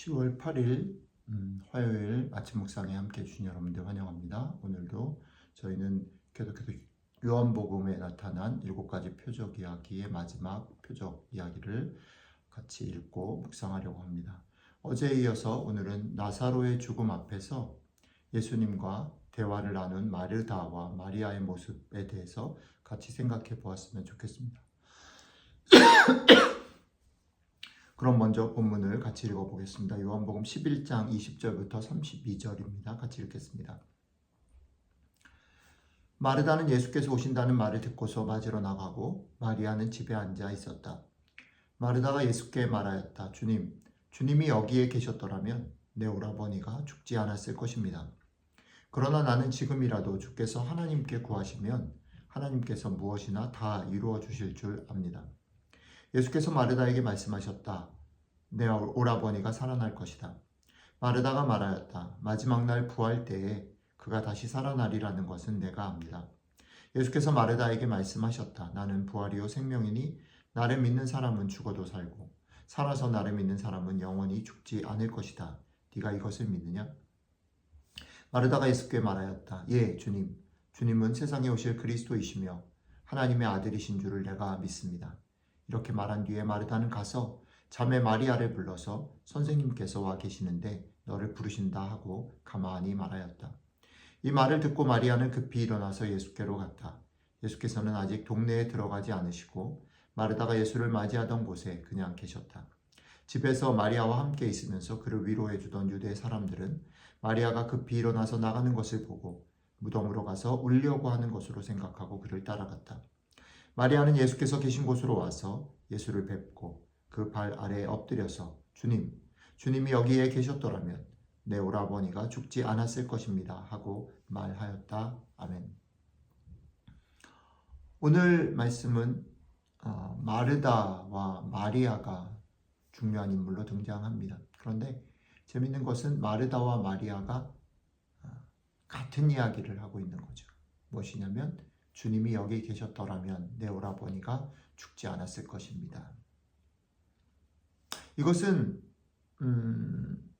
10월 8일 음, 화요일 아침 묵상에 함께 해주신 여러분들 환영합니다. 오늘도 저희는 계속해서 요한복음에 나타난 일곱 가지 표적 이야기의 마지막 표적 이야기를 같이 읽고 묵상하려고 합니다. 어제에 이어서 오늘은 나사로의 죽음 앞에서 예수님과 대화를 나눈 마르다와 마리아의 모습에 대해서 같이 생각해 보았으면 좋겠습니다. 그럼 먼저 본문을 같이 읽어보겠습니다. 요한복음 11장 20절부터 32절입니다. 같이 읽겠습니다. 마르다는 예수께서 오신다는 말을 듣고서 맞으러 나가고 마리아는 집에 앉아 있었다. 마르다가 예수께 말하였다. 주님, 주님이 여기에 계셨더라면 내 오라버니가 죽지 않았을 것입니다. 그러나 나는 지금이라도 주께서 하나님께 구하시면 하나님께서 무엇이나 다 이루어 주실 줄 압니다. 예수께서 마르다에게 말씀하셨다. 내 오라버니가 살아날 것이다. 마르다가 말하였다. 마지막 날 부활 때에 그가 다시 살아나리라는 것은 내가 압니다. 예수께서 마르다에게 말씀하셨다. 나는 부활이요 생명이니 나를 믿는 사람은 죽어도 살고 살아서 나를 믿는 사람은 영원히 죽지 않을 것이다. 네가 이것을 믿느냐? 마르다가 예수께 말하였다. 예, 주님. 주님은 세상에 오실 그리스도이시며 하나님의 아들이신 줄을 내가 믿습니다. 이렇게 말한 뒤에 마르다는 가서 자매 마리아를 불러서 선생님께서 와 계시는데 너를 부르신다 하고 가만히 말하였다. 이 말을 듣고 마리아는 급히 일어나서 예수께로 갔다. 예수께서는 아직 동네에 들어가지 않으시고 마르다가 예수를 맞이하던 곳에 그냥 계셨다. 집에서 마리아와 함께 있으면서 그를 위로해 주던 유대 사람들은 마리아가 급히 일어나서 나가는 것을 보고 무덤으로 가서 울려고 하는 것으로 생각하고 그를 따라갔다. 마리아는 예수께서 계신 곳으로 와서 예수를 뵙고 그 발 아래에 엎드려서 주님, 주님이 여기에 계셨더라면 내 오라버니가 죽지 않았을 것입니다. 하고 말하였다. 아멘. 오늘 말씀은 어, 마르다와 마리아가 중요한 인물로 등장합니다. 그런데 재밌는 것은 마르다와 마리아가 어, 같은 이야기를 하고 있는 거죠. 무엇이냐면 주님이 여기 계셨더라면 내 오라버니가 죽지 않았을 것입니다. 이것은 음,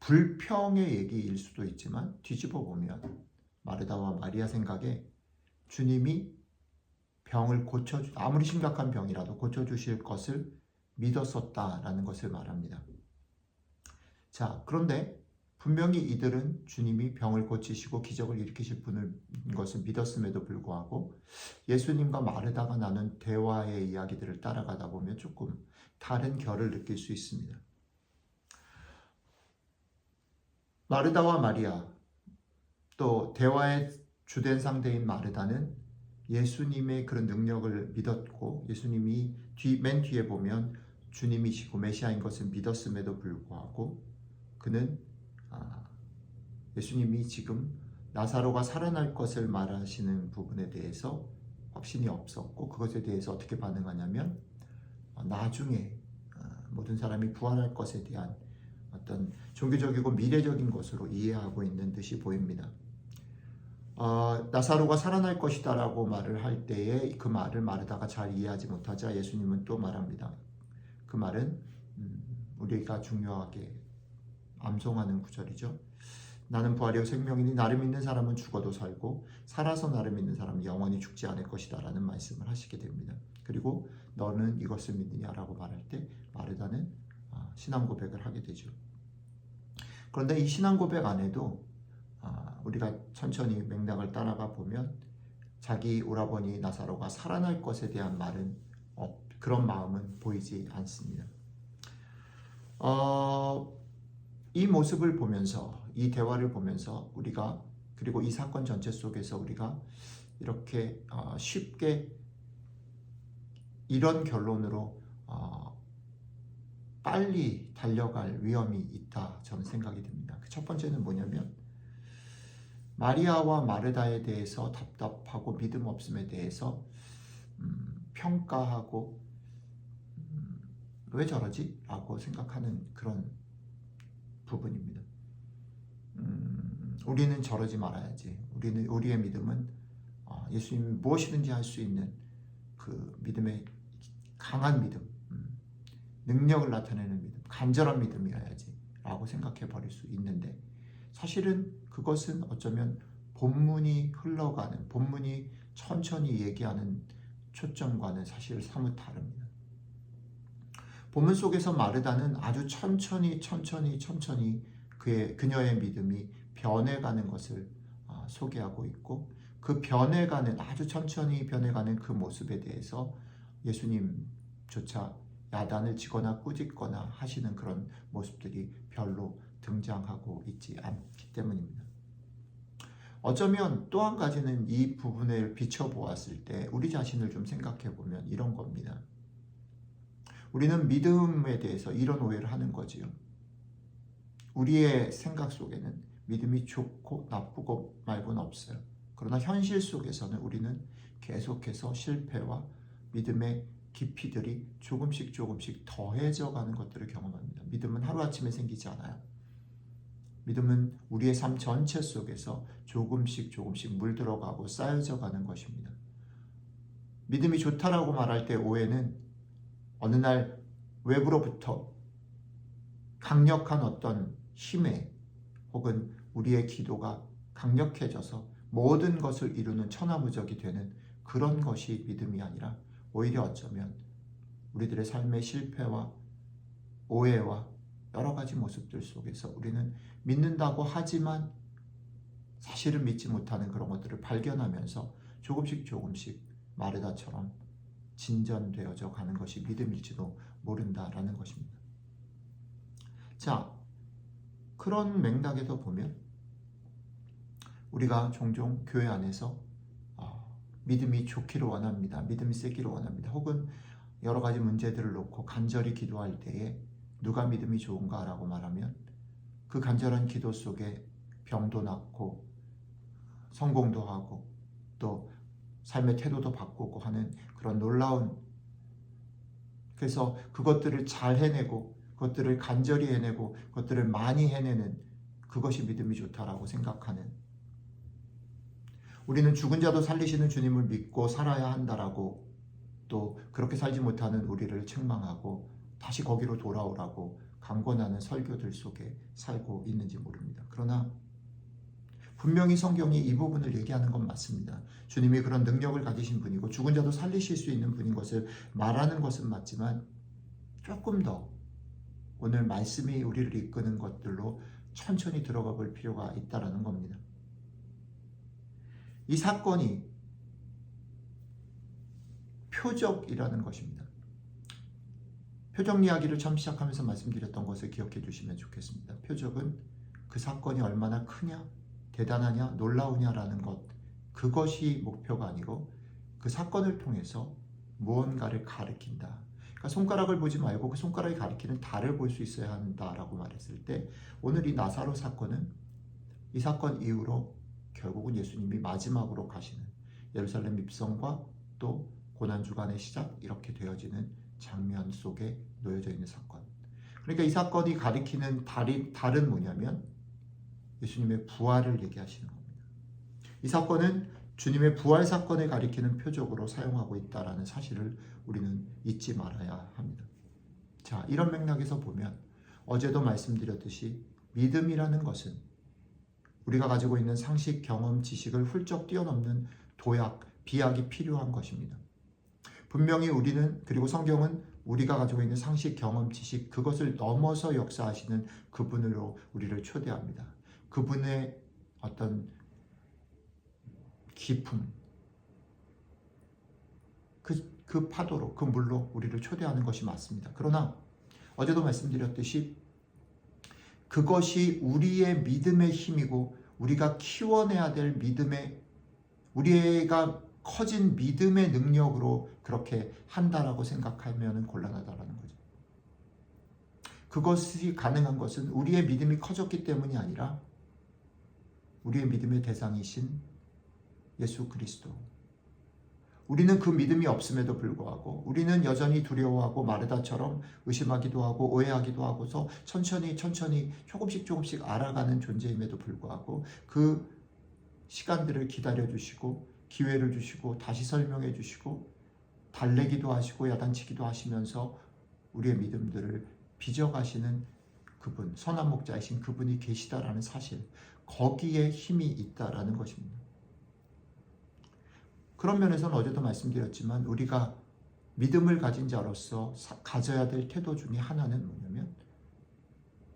불평의 얘기일 수도 있지만 뒤집어 보면 마르다와 마리아 생각에 주님이 병을 고쳐 아무리 심각한 병이라도 고쳐 주실 것을 믿었었다라는 것을 말합니다. 자, 그런데 분명히 이들은 주님이 병을 고치시고 기적을 일으키실 분을 것을 믿었음에도 불구하고 예수님과 마르다가 나눈 대화의 이야기들을 따라가다 보면 조금 다른 결을 느낄 수 있습니다. 마르다와 마리아 또 대화의 주된 상대인 마르다는 예수님의 그런 능력을 믿었고 예수님이 뒤, 맨 뒤에 보면 주님이시고 메시아인 것을 믿었음에도 불구하고 그는 아, 예수님이 지금 나사로가 살아날 것을 말하시는 부분에 대해서 확신이 없었고 그것에 대해서 어떻게 반응하냐면 어, 나중에 어, 모든 사람이 부활할 것에 대한 어떤 종교적이고 미래적인 것으로 이해하고 있는 듯이 보입니다. 어, 나사로가 살아날 것이다라고 말을 할 때에 그 말을 마르다가 잘 이해하지 못하자 예수님은 또 말합니다. 그 말은 음, 우리가 중요하게 암송하는 구절이죠. 나는 부활이요 생명이니 나를 믿는 사람은 죽어도 살고 살아서 나를 믿는 사람은 영원히 죽지 않을 것이다라는 말씀을 하시게 됩니다. 그리고 너는 이것을 믿느냐라고 말할 때 마르다는 아, 신앙 고백을 하게 되죠. 그런데 이 신앙 고백 안에도 아, 우리가 천천히 맥락을 따라가 보면 자기 오라버니 나사로가 살아날 것에 대한 말은 그런 마음은 보이지 않습니다. 어, 이 모습을 보면서 이 대화를 보면서 우리가 그리고 이 사건 전체 속에서 우리가 이렇게 어, 쉽게 이런 결론으로 어, 빨리 달려갈 위험이 있다 저는 생각이 듭니다. 그 첫 번째는 뭐냐면 마리아와 마르다에 대해서 답답하고 믿음 없음에 대해서 음, 평가하고 음, 왜 저러지? 라고 생각하는 그런 부분입니다. 음, 우리는 저러지 말아야지. 우리는 우리의 믿음은 어, 예수님이 무엇이든지 할 수 있는 그 믿음의 강한 믿음, 음, 능력을 나타내는 믿음, 간절한 믿음이어야지 라고 생각해 버릴 수 있는데 사실은 그것은 어쩌면 본문이 흘러가는 본문이 천천히 얘기하는 초점과는 사실 사뭇 다릅니다. 본문 속에서 마르다는 아주 천천히 천천히 천천히 그의 그녀의 믿음이 변해가는 것을 아, 소개하고 있고 그 변해가는 아주 천천히 변해가는 그 모습에 대해서 예수님조차 야단을 치거나 꾸짖거나 하시는 그런 모습들이 별로 등장하고 있지 않기 때문입니다. 어쩌면 또 한 가지는 이 부분을 비춰보았을 때 우리 자신을 좀 생각해 보면 이런 겁니다. 우리는 믿음에 대해서 이런 오해를 하는 거지요. 우리의 생각 속에는 믿음이 좋고 나쁘고 말고는 없어요. 그러나 현실 속에서는 우리는 계속해서 실패와 믿음의 깊이들이 조금씩 조금씩 더해져 가는 것들을 경험합니다. 믿음은 하루아침에 생기지 않아요. 믿음은 우리의 삶 전체 속에서 조금씩 조금씩 물들어가고 쌓여져 가는 것입니다. 믿음이 좋다라고 말할 때 오해는 어느 날 외부로부터 강력한 어떤 힘에 혹은 우리의 기도가 강력해져서 모든 것을 이루는 천하무적이 되는 그런 것이 믿음이 아니라 오히려 어쩌면 우리들의 삶의 실패와 오해와 여러 가지 모습들 속에서 우리는 믿는다고 하지만 사실은 믿지 못하는 그런 것들을 발견하면서 조금씩 조금씩 마르다처럼 진전되어져 가는 것이 믿음일지도 모른다라는 것입니다. 자, 그런 맥락에서 보면 우리가 종종 교회 안에서 어, 믿음이 좋기를 원합니다. 믿음이 세기를 원합니다. 혹은 여러 가지 문제들을 놓고 간절히 기도할 때에 누가 믿음이 좋은가라고 말하면 그 간절한 기도 속에 병도 낫고 성공도 하고 또 삶의 태도도 바꾸고 하는 그런 놀라운 그래서 그것들을 잘 해내고 그것들을 간절히 해내고 그것들을 많이 해내는 그것이 믿음이 좋다라고 생각하는 우리는 죽은 자도 살리시는 주님을 믿고 살아야 한다라고 또 그렇게 살지 못하는 우리를 책망하고 다시 거기로 돌아오라고 강권하는 설교들 속에 살고 있는지 모릅니다. 그러나 분명히 성경이 이 부분을 얘기하는 건 맞습니다. 주님이 그런 능력을 가지신 분이고 죽은 자도 살리실 수 있는 분인 것을 말하는 것은 맞지만 조금 더 오늘 말씀이 우리를 이끄는 것들로 천천히 들어가 볼 필요가 있다라는 겁니다. 이 사건이 표적이라는 것입니다. 표적 이야기를 처음 시작하면서 말씀드렸던 것을 기억해 주시면 좋겠습니다. 표적은 그 사건이 얼마나 크냐, 대단하냐, 놀라우냐라는 것, 그것이 목표가 아니고 그 사건을 통해서 무언가를 가리킨다. 그러니까 손가락을 보지 말고 그 손가락이 가리키는 달을 볼 수 있어야 한다라고 말했을 때 오늘 이 나사로 사건은 이 사건 이후로 결국은 예수님이 마지막으로 가시는 예루살렘 입성과 또 고난 주간의 시작 이렇게 되어지는 장면 속에 놓여져 있는 사건. 그러니까 이 사건이 가리키는 달이 달은 뭐냐면 예수님의 부활을 얘기하시는 겁니다. 이 사건은 주님의 부활 사건을 가리키는 표적으로 사용하고 있다라는 사실을 우리는 잊지 말아야 합니다. 자, 이런 맥락에서 보면 어제도 말씀드렸듯이 믿음이라는 것은 우리가 가지고 있는 상식, 경험, 지식을 훌쩍 뛰어넘는 도약, 비약이 필요한 것입니다. 분명히 우리는 그리고 성경은 우리가 가지고 있는 상식, 경험, 지식 그것을 넘어서 역사하시는 그분으로 우리를 초대합니다. 그분의 어떤 깊음, 그, 그 파도로, 그 물로 우리를 초대하는 것이 맞습니다. 그러나 어제도 말씀드렸듯이 그것이 우리의 믿음의 힘이고 우리가 키워내야 될 믿음의 우리가 커진 믿음의 능력으로 그렇게 한다라고 생각하면 곤란하다라는 거죠. 그것이 가능한 것은 우리의 믿음이 커졌기 때문이 아니라 우리의 믿음의 대상이신 예수 그리스도. 우리는 그 믿음이 없음에도 불구하고 우리는 여전히 두려워하고 마르다처럼 의심하기도 하고 오해하기도 하고서 천천히 천천히 조금씩 조금씩 알아가는 존재임에도 불구하고 그 시간들을 기다려 주시고 기회를 주시고 다시 설명해 주시고 달래기도 하시고 야단치기도 하시면서 우리의 믿음들을 빚어가시는 그분, 선한 목자이신 그분이 계시다라는 사실, 거기에 힘이 있다라는 것입니다. 그런 면에서는 어제도 말씀드렸지만 우리가 믿음을 가진 자로서 사- 가져야 될 태도 중에 하나는 뭐냐면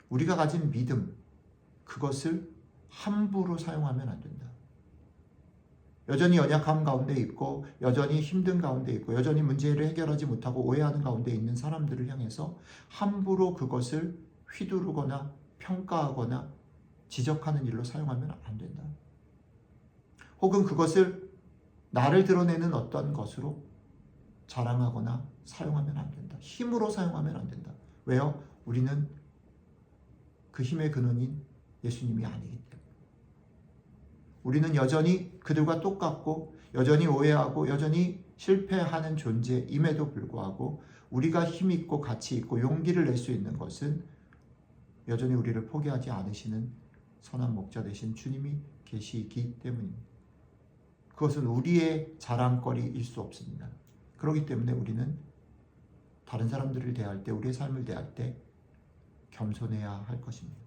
우리가 가진 믿음 그것을 함부로 사용하면 안 된다. 여전히 연약함 가운데 있고 여전히 힘든 가운데 있고 여전히 문제를 해결하지 못하고 오해하는 가운데 있는 사람들을 향해서 함부로 그것을 휘두르거나 평가하거나 지적하는 일로 사용하면 안 된다. 혹은 그것을 나를 드러내는 어떤 것으로 자랑하거나 사용하면 안 된다. 힘으로 사용하면 안 된다. 왜요? 우리는 그 힘의 근원인 예수님이 아니기 때문에. 우리는 여전히 그들과 똑같고 여전히 오해하고 여전히 실패하는 존재임에도 불구하고 우리가 힘 있고 가치 있고 용기를 낼 수 있는 것은 여전히 우리를 포기하지 않으시는 선한 목자 되신 주님이 계시기 때문입니다. 그것은 우리의 자랑거리일 수 없습니다. 그렇기 때문에 우리는 다른 사람들을 대할 때, 우리의 삶을 대할 때 겸손해야 할 것입니다.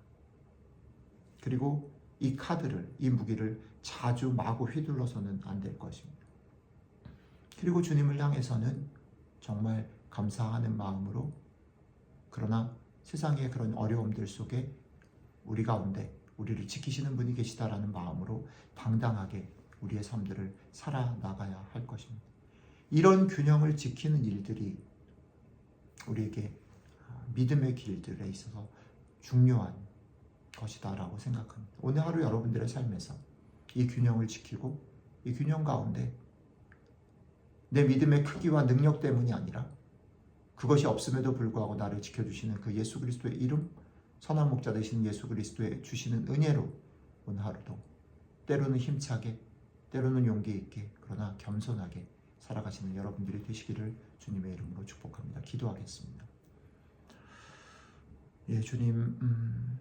그리고 이 카드를, 이 무기를 자주 마구 휘둘러서는 안 될 것입니다. 그리고 주님을 향해서는 정말 감사하는 마음으로 그러나 세상의 그런 어려움들 속에 우리 가운데 우리를 지키시는 분이 계시다라는 마음으로 당당하게 우리의 삶들을 살아나가야 할 것입니다. 이런 균형을 지키는 일들이 우리에게 믿음의 길들에 있어서 중요한 것이다라고 생각합니다. 오늘 하루 여러분들의 삶에서 이 균형을 지키고 이 균형 가운데 내 믿음의 크기와 능력 때문이 아니라 그것이 없음에도 불구하고 나를 지켜주시는 그 예수 그리스도의 이름, 선한 목자 되신 예수 그리스도의 주시는 은혜로 오늘 하루도 때로는 힘차게, 때로는 용기 있게, 그러나 겸손하게 살아가시는 여러분들이 되시기를 주님의 이름으로 축복합니다. 기도하겠습니다. 예, 주님, 음,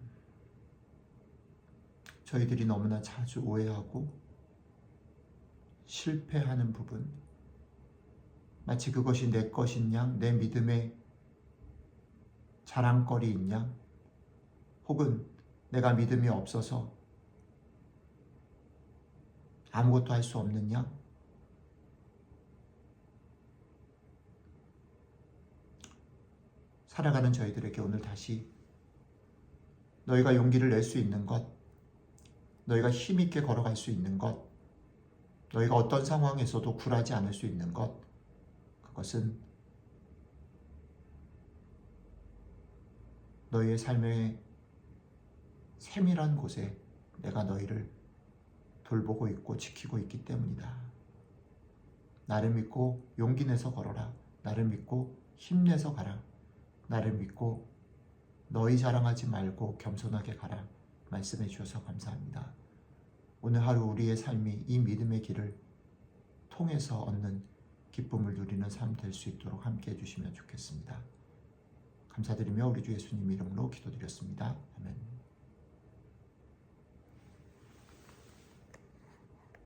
저희들이 너무나 자주 오해하고 실패하는 부분, 마치 그것이 내 것인 양, 내 믿음의 자랑거리인 양, 혹은 내가 믿음이 없어서 아무것도 할수 양, 살아가는 저희들에게 오늘 다시 너희가 용기를 낼 수 있는 것, 너희가 힘있게 걸어갈 수 있는 것, 너희가 어떤 상황에서도 굴하지 않을 수 있는 것, 그것은 너희의 삶의 세밀한 곳에 내가 너희를 돌보고 있고 지키고 있기 때문이다. 나를 믿고 용기 내서 걸어라. 나를 믿고 힘내서 가라. 나를 믿고 너희 자랑하지 말고 겸손하게 가라. 말씀해 주셔서 감사합니다. 오늘 하루 우리의 삶이 이 믿음의 길을 통해서 얻는 기쁨을 누리는 삶 될 수 있도록 함께 해주시면 좋겠습니다. 감사드리며 우리 주 예수님 이름으로 기도드렸습니다. 아멘.